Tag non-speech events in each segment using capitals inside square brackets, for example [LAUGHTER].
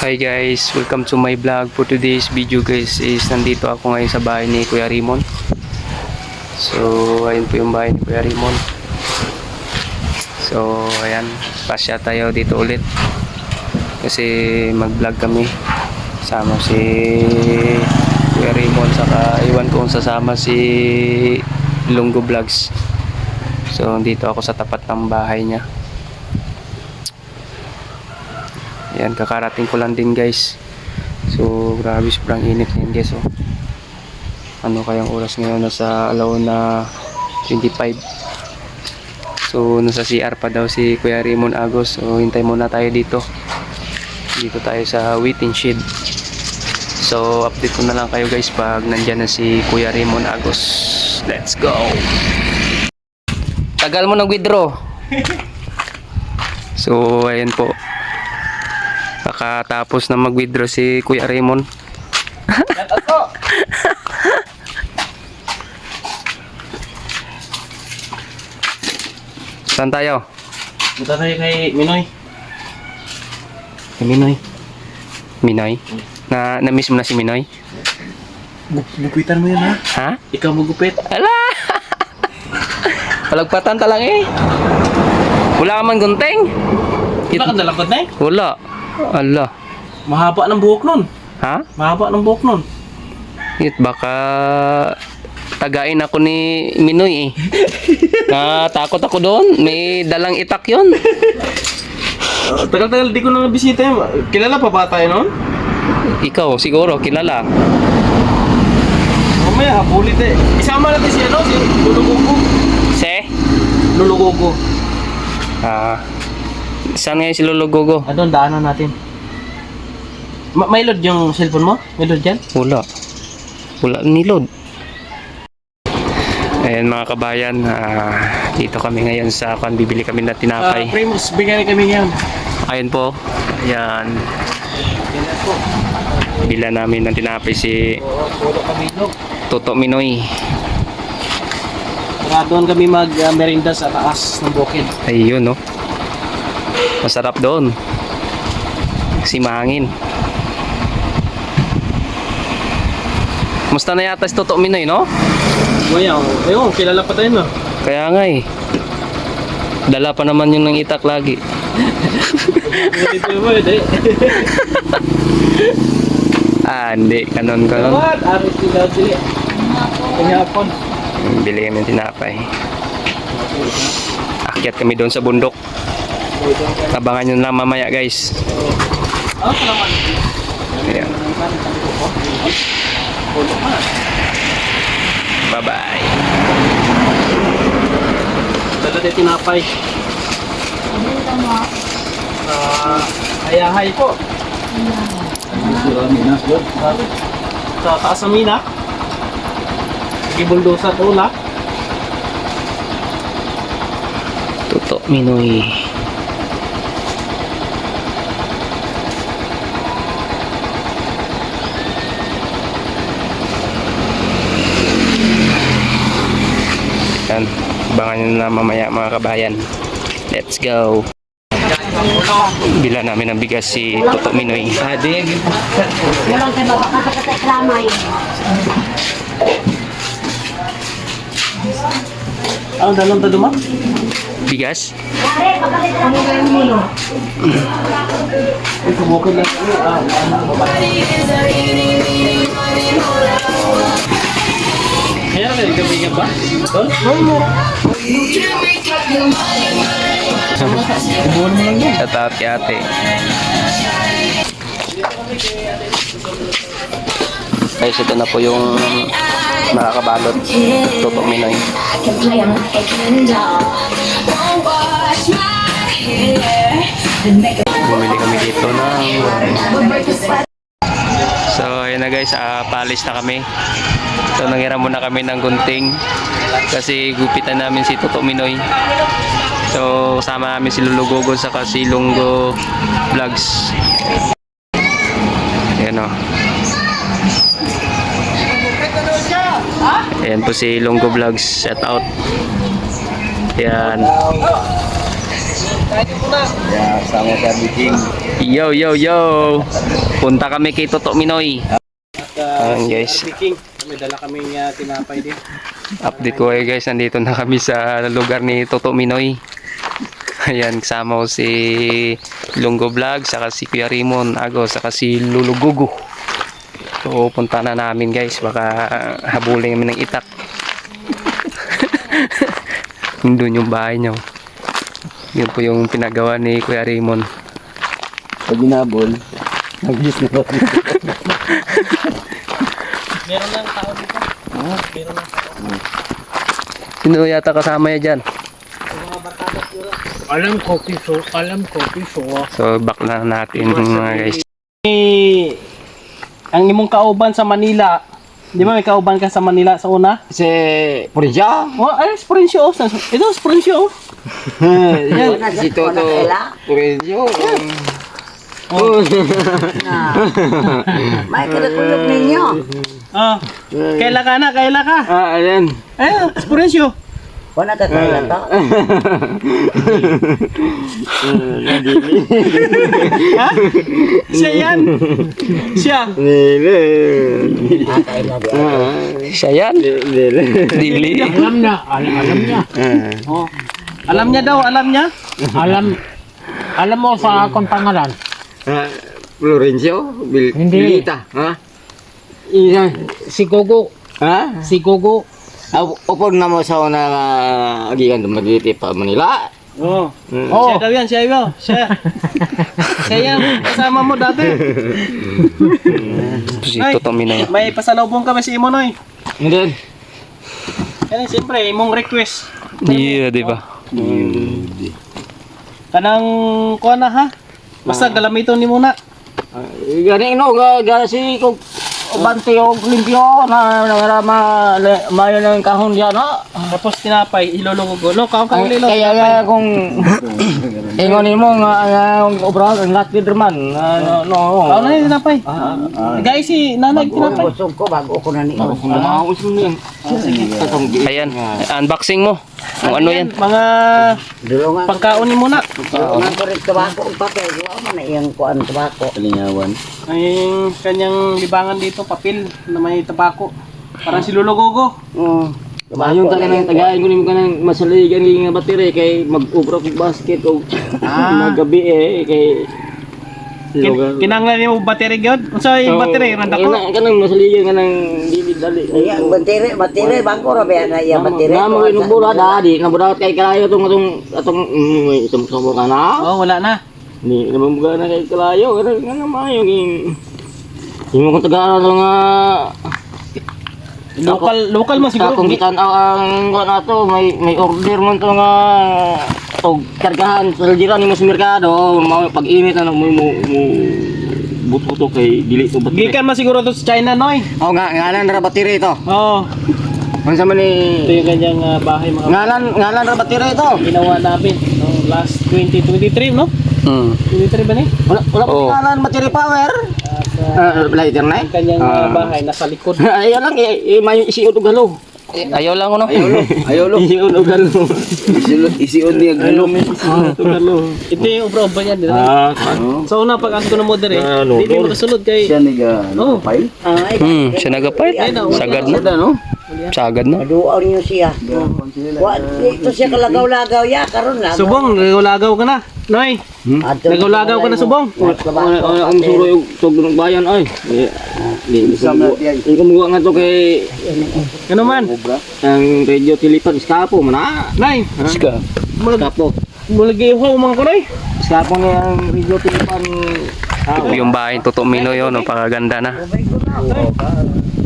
Hi guys, welcome to my vlog. For today's video guys is nandito ako ngayon sa bahay ni Kuya Rimon. So, ayun po yung bahay ni Kuya Rimon. So, ayan, pasya tayo dito ulit. Kasi mag-vlog kami. Sama si Kuya Rimon saka iwan ko kung sasama si Lungo Vlogs. So, dito ako sa tapat ng bahay niya. Yan, kakarating ko lang din guys. So, grabe sobrang init ngayon guys. Oh. Ano kayang oras ngayon? Nasa alaw na 25. So, nasa CR pa daw si Kuya Raymond Agos. So, hintay muna tayo dito. Dito tayo sa waiting shed. So, update ko na lang kayo guys pag nandyan na si Kuya Raymond Agos. Let's go! Tagal mo nag-withdraw. [LAUGHS] So, ayan po. Kakatapos na mag-withdraw si Kuya Raymond. Saan tayo? Punta tayo kay Minoy. Kay Minoy. Minoy? Na, na-miss mo na si Minoy? Gu- Gupitan mo yan ha? Ha? Ikaw magupit. Ala! [LAUGHS] Palagpatan ta lang eh. Wala ka man gunting. Iba ka dalakot na eh. Wala. Ala. Mahaba ng buhok nun. Ha? Mahaba ng buhok nun. It baka tagain ako ni Minoy eh. [LAUGHS] Natakot ako doon. May dalang itak yon. Uh, Tagal-tagal di ko na nabisita yun. Kilala pa ba tayo nun? Ikaw siguro kilala. Mamaya hapulit eh. Isama natin si ano, si Lulugogo. Se? Lulugogo. Ah. Saan ngayon si Lulugogo? Ah, doon, daanan natin. Ma may load yung cellphone mo? May load dyan? Wala. Wala nilod. Ayan mga kabayan, ah, dito kami ngayon sa kan bibili kami ng Ah, tinapay. Primus, bigyan kami ngayon. Ayan po. Ayan. Bila namin ng tinapay si. Toto Minoy. Saka doon kami mag-merinda sa taas ng bukid. Ayun no. Masarap doon. Kasi mahangin. Musta na yata si Toto Minoy, no? Maya, ayun, kilala pa tayo no? Kaya nga eh. Dala pa naman yun ng itak lagi. [LAUGHS] Ah, hindi. Kanon, kanon. What? Aris sila sila. Kanyapon. Bili kami tinapay. Akyat kami doon sa bundok. Abangan nyo lang mamaya guys. Ayan. Bye-bye. Dala tayo tinapay. Ah, hayahay po. Sa taas ng mina. Sige, buldosa to la. Toto Minoy. Yan. Abangan nyo na mamaya mga kabayan. Let's go. Bila namin ng bigas si Toto Minoy. Adi, Walang kay baba kakakakramay. ang dalong tado ma? Bigas? Pare, pagkalit ang mo? Kaya kayo kaibigan ba? Tol? Subukan mo lang yan. Sa taot kay ate. Guys, ito na po yung nakakabalot. Toto Minoy. Bumili kami dito ng... Ayun na guys, ah, paalis na kami. So, nangiram muna kami ng gunting kasi gupitan namin si Toto Minoy. So, kasama namin si Lulugogo sa si Lunggo Vlogs. Ayan o. Ayan po si Lunggo Vlogs. Shout out. Ayan. Yo, yo, yo! Punta kami kay Toto Minoy. Ayan, guys. May dala kaming uh, tinapay din. Update ko kayo guys, nandito na kami sa lugar ni Toto Minoy. Ayan, kasama ko si Lunggo Vlog, saka si Kuya Rimon Ago, saka si Lulugugo. So, punta na namin guys, baka habulin kami ng itak. [LAUGHS] Doon yung bahay niyo. Yun po yung pinagawa ni Kuya Rimon. Pag ginabol, nagis na ba? [LAUGHS] Meron lang tao dito. Meron lang tao. Sino yata kasama niya dyan? Alam ko piso, alam ko piso. So, back na natin mga guys. Eh, ang imong kauban sa Manila, di ba may kauban ka sa Manila sa una? Si Purisya. Oh, ay, Sprencio. Ito, Sprencio. [LAUGHS] Yan, si Toto Purisya. [LAUGHS] May kadakuyok ninyo. Ah, kaila ka na, kaila ka. Ah, ayan. Eh, Sprencio. Wala ka kaya to. Ha? Siya yan. Siya. Ah, di. Siya yan? Nile. Dili. Alam niya, alam, alam niya. Oh. Alam niya daw, alam niya. Alam, alam mo sa akong pangalan. Ah, Florencio? Bil Hindi. Bilita. Ha? Iya. Si Gogo, Ha? si Gogo. Ah, Opo na mo sa una nga agigan dumagiti pa Manila. Oh. Mm. Oh, Siya daw yan, siya yun. Siya. [LAUGHS] siya yan. Kasama mo dati. [LAUGHS] Si Ay. Toto Minoy. May pasalubong kami si Imonoy. Hindi. Eh, siyempre, imong request. Yeah, di ba? Kanang kuha na ha. Basta galamito ni muna. Ah, Gani no ga ga si ko bante o limpyo na na ma mayo ng kahon diyan no. Tapos tinapay, ilulungo No, kaon ka Ay, lilo. Kaya [COUGHS] nga kung ingon mo nga nga obra ang latid man no no. Kaon na yung tinapay. Guys, si nanay tinapay. Busog ko bago ko na ni. Na ako niyan. Ayan, unboxing mo. Kung ano yan. Mga pagkaon ni muna. Dulungan ko rin tabako. Ang papel. Wala man na iyang kuan tabako. Kalingawan. Ay, kanyang libangan dito, papel na may tabako. Parang si Lulugogo. Mm. Ayun ta kanang tagayin ko nimo kanang masaligan nga battery kay mag-ubra kog basket og magabi [LAUGHS] eh kay Kin kinanglan niyo battery gyud. Unsa yung battery randa ko? Kana kanang masaligan kanang dili dali. Iya, batire, batire, bangko ra ba na iya batire. Na mo inong bura dadi, nabudat kay kalayo tong atong atong mm, itong sumo kana. Oh, wala na. Ni naman mga na kay kalayo, kana kana mayo king. Imo kong taga ano nga Local local mo siguro. Kung kita ang ko na to, may may order man to nga og kargahan sa jiran nimo sa merkado, mao pag-init na mo mo buto kay dili to battery. Gikan man siguro to sa China noy. Oh nga ngalan ra battery ito. Oh, Unsa man ito ni yung kanyang ah, bahay mga ngalan ngalan ra battery ito. ginawa namin no last 2023 no? Hmm. 23 ba ni? Wala wala Oh. ngalan battery power. Ah, Uh, lighter na. ang kanyang ah, Ah. bahay nasa likod. [LAUGHS] Ayaw lang eh, eh may isiod og halo. Ayaw lang ano? Ayaw lo. [LAUGHS] Isiod og halo. Isiod niya halo. Ito yung ubra-ubra niya dito. Ah, So una pag ako na mo dire, Ah, no, hindi mo no. kasulod kay niga Oh. file. Ay, Hmm, siya nagapait. Sagad na. no? Sagad na. maduaw niyo siya. Wa ito siya kalagaw-lagaw ya karon lang. Subong, nagulagaw ka na. Noy, nagulagaw ka na subong. Wala ang suro yung tug ng bayan ay. Di mo nga to kay Ano man? ang radio tilipan iskapo man ah. Nay, Ska. Iskapo. mulagi uhaw mga kunoy. Iskapo ni ang radio tilipan. Ah, yung bahay ni Toto Minoy yun. Napakaganda na.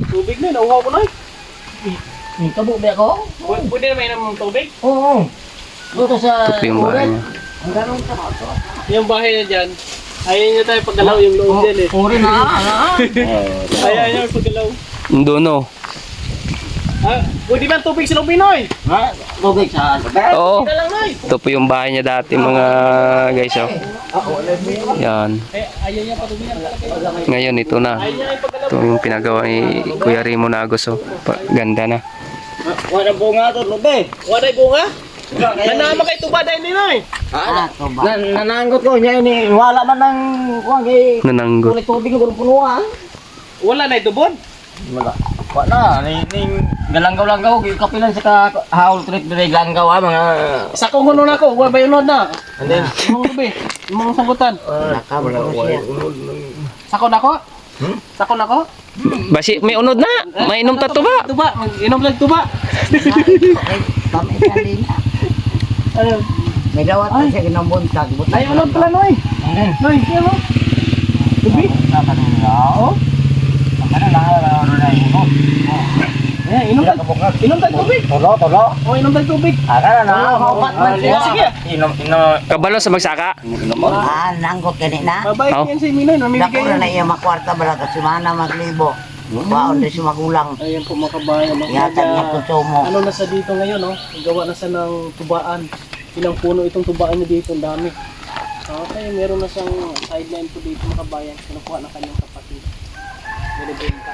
Tubig na, nauhaw ko noy. Kabo ba ako? Pwede na may ng tubig. Oo. Dito sa Ito yung bahay niya. Yung bahay na dyan, ayaw niya tayo paggalaw yung loob dyan eh. Uri na. [LAUGHS] Ayaw niya paggalaw. Doon oh. Ah, pwede ba ang tubig sa Pinoy? Ha? Tubig sa Oo. Ito po yung bahay niya dati mga guys oh. Yan. Eh. Ngayon ito na. Ito yung pinagawa ni Kuya Rimo Nagos oh. Pa- Ganda na. Wala po nga to, lobe. Waday bunga? Nanama kay tuba dahil Pinoy. Ah. Na, nananggot ko niya ini wala man nang kuan kay Nananggot. kulit tubig ko punuan. Wala na itubod. Wala. Wala ni ning galanggaw-langgaw gi kapilan sa ka haul trip dire langgaw ah mga Sa kong huno na ko, wala ba yun na? and then Imong gabi, imong sanggutan. Nakamo na siya. Sako na ko? Sako na ko? Basi, may unod na. Mainom ta to ba? Tuba, inom lang tuba. Ayun. May dawat na siya ginabuntag. Butang Ay, unod pala noy. Noy, ano? Tubi? sa kanila. Oh. Kana na na na imo. Eh, inom lang. Inom lang tubig. Tolo tolo. O, inom lang tubig. Ara na. Maupat man siya. Sige. Inom inom Kabalo sa magsaka. Ah, nanggot kanina. Mabait Oh. yan si Minoy, namimigay na na iya makwarta bala kasi mana maglibo. Waon din si magulang. Ayan po mga kabayan. Yata niya konsumo. Ano na sa dito ngayon, no? Gawa na sa ng tubaan. Ilang puno itong tubaan niya dito, ang dami. Okay, meron na siyang sideline po dito mga kabayan. Kinukuha na kanyang kapatid. Binibenta.